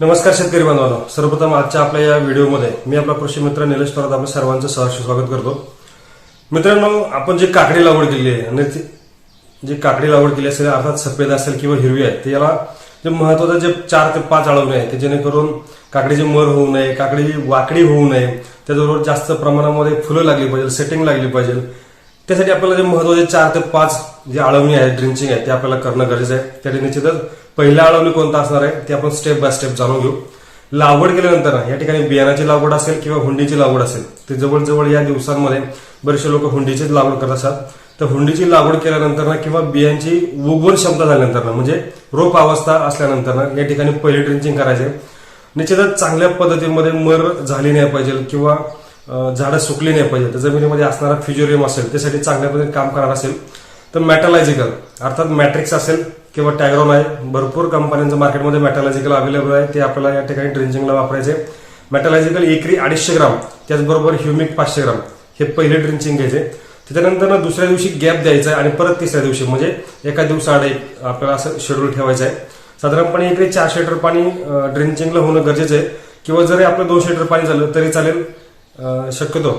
नमस्कार शेतकरी बांधवांनो. सर्वप्रथम आजच्या आपल्या या व्हिडिओमध्ये मी आपला कृषी मित्र निलेश परत आपल्या सर्वांचं सहर्ष स्वागत करतो. मित्रांनो आपण जी काकडी लागवड केली आहे आणि ती- जी काकडी लागवड केली असेल अर्थात सफेद असेल किंवा हिरवी आहे ते याला जे महत्वाचं जे चार ते पाच अळवणे आहे ते जेणेकरून काकडीची मर होऊ नये काकडी वाकडी होऊ नये त्याचबरोबर जास्त प्रमाणामध्ये फुलं लागली पाहिजे सेटिंग लागली पाहिजे. त्यासाठी आपल्याला जे महत्त्वाचे चार ते पाच जे आळवणी आहे ड्रिंचिंग आहे ते आपल्याला करणं गरजेचं आहे. त्यासाठी निश्चितच पहिला अळवणी कोणता असणार आहे ते आपण स्टेप बाय स्टेप जाणून घेऊ. लागवड केल्यानंतर ना, या ठिकाणी बियाणाची लागवड असेल किंवा हुंडीची लागवड असेल ते जवळजवळ या दिवसांमध्ये बरेचसे लोक हुंडीचीच लागवड करत असतात. तर हुंडीची लागवड केल्यानंतर ना किंवा बियांची उगवण क्षमता झाल्यानंतर ना म्हणजे रोप अवस्था असल्यानंतर ना या ठिकाणी पहिली ड्रिंचिंग करायचे. निश्चितच चांगल्या पद्धतीमध्ये मर झाली नाही पाहिजे किंवा झाडं सुकली नाही पाहिजे. तर जमिनीमध्ये असणारा फ्युजोरियम असेल त्यासाठी चांगल्या पद्धतीने काम करणार असेल. तर मॅटलायझिकल अर्थात मॅट्रिक्स असेल. किंवा टॅग्रॉन आहे. भरपूर कंपन्यांचं मार्केटमध्ये मॅटॅलॉजिकल अवेलेबल आहे. ते आपल्याला या ठिकाणी ड्रिंचिंगला वापरायचे. मॅटॅलॉजिकल एकरी अडीचशे ग्राम त्याचबरोबर ह्युमिक पाचशे ग्राम हे पहिले ड्रिंचिंग घ्यायचे. त्याच्यानंतर ना दुसऱ्या दिवशी गॅप द्यायचा आहे आणि परत तिसऱ्या दिवशी म्हणजे एका दिवसाआड एक आपल्याला असं शेड्यूल ठेवायचं आहे. साधारणपणे इकडे चारशे लिटर पाणी ड्रिंचिंगला होणं गरजेचं आहे. किंवा जरी आपलं दोनशे लिटर पाणी झालं तरी चालेल. शक्यतो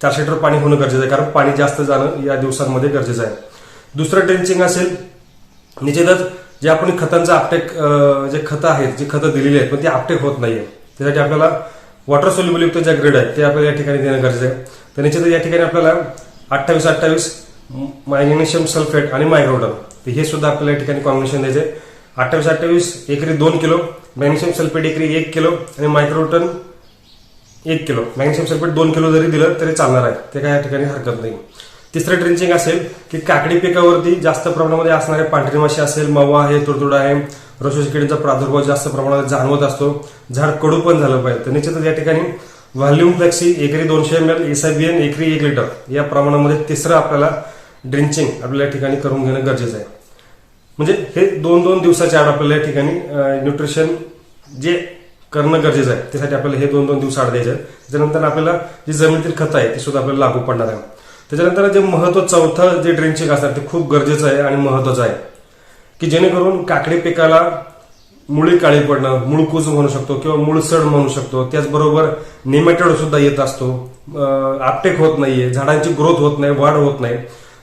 चारशे लिटर पाणी होणं गरजेचं आहे कारण पाणी जास्त जाणं या दिवसांमध्ये गरजेचं आहे. दुसरं ड्रिंचिंग असेल म्हणजे निश्चितच जे आपण खतांचं आपटेक जे खतं आहेत जे खतं दिलेली आहेत पण ती आपटेक होत नाहीये. त्यासाठी आपल्याला वॉटर सोल्युबलयुक्त ज्या ग्रेड आहेत ते आपल्याला या ठिकाणी देणं गरजेचं आहे. तर निश्चितच या ठिकाणी आपल्याला अठ्ठावीस अठ्ठावीस मॅग्नेशियम सल्फेट आणि मायक्रोडन तर हे सुद्धा आपल्याला या ठिकाणी कॉम्बिनेशन द्यायचे अठ्ठावीस अठ्ठावीस एकरी दोन किलो मॅग्नेशियम सल्फेट एकरी एक किलो आणि मायक्रोटन एक किलो. मॅग्नेशियम सल्फेट दोन किलो जरी दिलं तरी चालणार आहे. ते काय या ठिकाणी हरकत नाही. तिसरं ड्रिंचिंग असेल की काकडी पिकावरती जास्त प्रमाणामध्ये असणारे पांढरी माशी असेल मवा आहे तुडतुडा आहे रसोशी किडीचा प्रादुर्भाव जास्त प्रमाणात जाणवत असतो झाड कडू पण झालं पाहिजे. तर निश्चितच या ठिकाणी व्हॉल्यूम फ्लेक्सी एकरी दोनशे एम एल एसआयबीएन एकरी एक लिटर या प्रमाणामध्ये तिसरं आपल्याला ड्रिंचिंग आपल्याला या ठिकाणी करून घेणं गरजेचं आहे. म्हणजे हे दोन दोन दिवसाच्या आड आपल्याला या ठिकाणी न्यूट्रिशन जे करणं गरजेचं आहे त्यासाठी आपल्याला हे दोन दोन दिवस आड द्यायचे आहे. त्याच्यानंतर आपल्याला जी जमिनीतील खत आहे ती सुद्धा आपल्याला लागू पडणार आहे त्याच्यानंतर जे महत्त्व चौथं जे ड्रिंचिंग असतात ते खूप गरजेचं आहे आणि महत्वाचं आहे. की जेणेकरून काकडी पिकाला मुळी काळी पडणं मुळकूज म्हणू शकतो किंवा मूळ सड म्हणू शकतो त्याचबरोबर निमेटेड सुद्धा येत असतो. आपटेक होत नाहीये झाडांची ग्रोथ होत नाही वाढ होत नाही.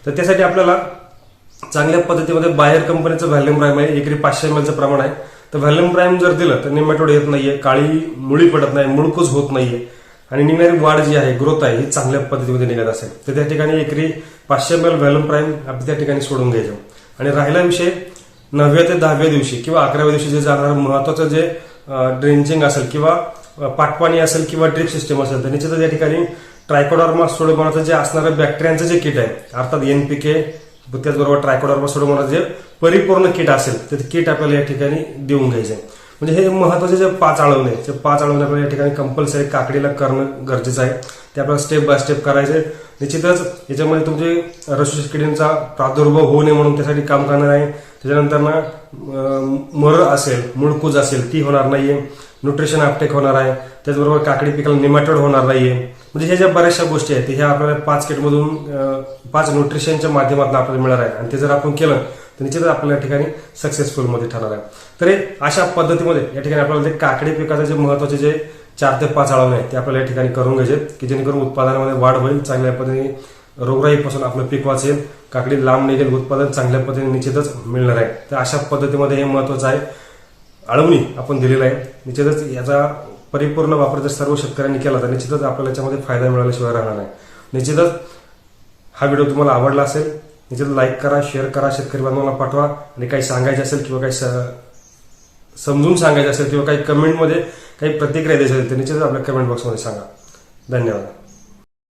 तर त्यासाठी आपल्याला चांगल्या पद्धतीमध्ये बाहेर कंपनीचं व्हॅल्युम प्राईम आहे एकरी पाचशे एम एलचं प्रमाण आहे. तर व्हॅल्युम प्राईम जर दिलं तर निमेटोड येत नाहीये काळी मुळी पडत नाही मुळकूज होत नाहीये. आणि निघणारी वाढ जी आहे ग्रोथ आहे ही चांगल्या पद्धतीमध्ये निघत असेल. तर त्या ठिकाणी एकरी पाचशे एम एल व्हॅल्यूम प्राईम आपण त्या ठिकाणी सोडून घ्यायचं. आणि राहिला विषय नवव्या ते दहाव्या दिवशी किंवा अकराव्या दिवशी जे जाणारं महत्वाचं जे ड्रेंचिंग असेल किंवा पाटपाणी असेल किंवा ड्रिप सिस्टम असेल तर निश्चितच या ठिकाणी ट्रायकोडॉर्मा सोडोमोनाचं जे असणारं बॅक्टेरियांचं जे किट आहे अर्थात एनपीके त्याचबरोबर ट्रायकोडॉर्मा सोडोमोनाचं जे परिपूर्ण किट असेल तर ते किट आपल्याला या ठिकाणी देऊन घ्यायचं आहे. म्हणजे हे महत्त्वाचे जे पाच आळवणे जे पाच आळवणे आपल्याला या ठिकाणी कंपल्सरी काकडीला करणं गरजेचं आहे. ते आपल्याला स्टेप बाय स्टेप करायचे. निश्चितच याच्यामध्ये तुमचे रसोशी किडींचा प्रादुर्भाव होऊ नये म्हणून त्यासाठी काम करणार आहे. त्याच्यानंतर ना मर असेल मुळकूज असेल ती होणार नाहीये. न्यूट्रिशन अपटेक होणार आहे. त्याचबरोबर काकडी पिकाला निमॅटोड होणार नाहीये. म्हणजे ह्या ज्या बऱ्याचशा गोष्टी आहेत ह्या आपल्याला पाच किटमधून पाच न्यूट्रिशनच्या माध्यमातून आपल्याला मिळणार आहे आणि ते जर आपण केलं तर निश्चितच आपल्या या ठिकाणी सक्सेसफुलमध्ये ठरणार आहे. तर हे अशा पद्धतीमध्ये या ठिकाणी आपल्याला ते काकडी पिकाचे जे महत्त्वाचे जे चार ते पाच आळवणे आहेत ते आपल्याला या ठिकाणी करून घ्यायचे की जेणेकरून उत्पादनामध्ये वाढ होईल चांगल्या पद्धतीने रोगराईपासून आपलं पीक वाचेल काकडी लांब निघेल उत्पादन चांगल्या पद्धतीने निश्चितच मिळणार आहे. तर अशा पद्धतीमध्ये हे महत्वाचं आहे. आळवणी आपण दिलेलं आहे. निश्चितच याचा परिपूर्ण वापर जर सर्व शेतकऱ्यांनी केला तर निश्चितच आपल्याला याच्यामध्ये फायदा मिळाल्याशिवाय राहणार नाही. निश्चितच हा व्हिडिओ तुम्हाला आवडला असेल निश्चित लाईक करा शेअर करा शेतकरी बांधवांना पाठवा. आणि काही सांगायचं असेल किंवा काही स- समजून सांगायचं असेल किंवा काही कमेंटमध्ये काही प्रतिक्रिया द्यायची असेल तर निश्चितच आपल्या कमेंट बॉक्समध्ये सांगा. धन्यवाद.